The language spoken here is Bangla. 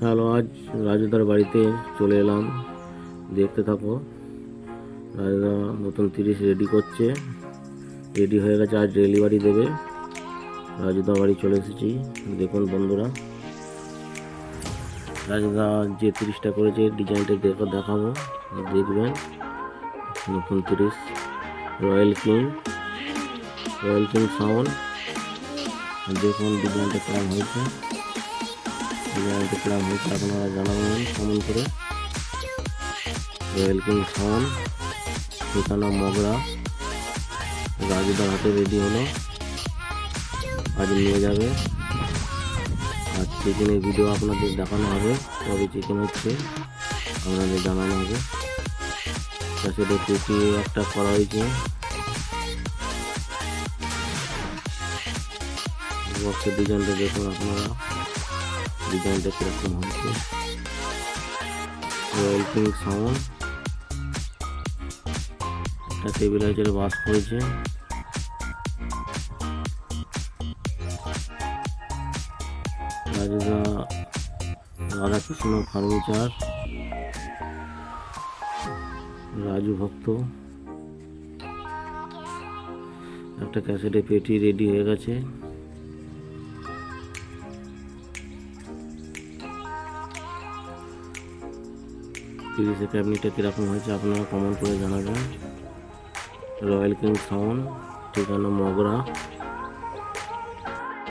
হ্যালো, আজ রাজুদার বাড়িতে চলে এলাম। দেখতে থাকো, রাজুদা নতুন তিরিশ রেডি করছে। রেডি হয়ে গেছে, আজ ডেলিভারি দেবে। রাজুদা বাড়ি চলে এসেছি। দেখুন বন্ধুরা, রাজুদা যে তিরিশটা করেছে, ডিজাইনটা দেখো, দেখাবো, দেখবেন। নতুন তিরিশ, royal king royal king sound. দেখুন ডিজাইনটা কেমন হয়েছে। ডিজাইনটা কেমন হয়েছে আপনারা জানাবেন কমেন্ট করে রয়্যাল কিং সাউন্ড ঠিকানা মগরা, রাজুদার হাতে রেডি হলো। আজ নিয়ে যাবে। আর চিকেনের ভিডিও আপনাদের দেখানো হবে, কবে চিকেন হচ্ছে, আপনাদের জানানো হবে। তাছাড়া পেটি একটা করা হয়েছে। বক্সের ডিজাইনটা দেখুন আপনারা। ডিজাইনটা কীরকম হচ্ছে রয়্যাল কিং সাউন্ড একটা টেবিলাইজার বাস করেছে রাজুদা রাধাকৃষ্ণ ফার্নিচার। রাজু ভক্ত। একটা ক্যাসেটে পেটি রেডি হয়ে গেছে। তিরিশে ক্যাবিনেটটা কীরকম হয়েছে আপনারা কমেন্ট করে জানাবেন। রয়্যাল কিং সাউন্ড ঠিকানা মগরা।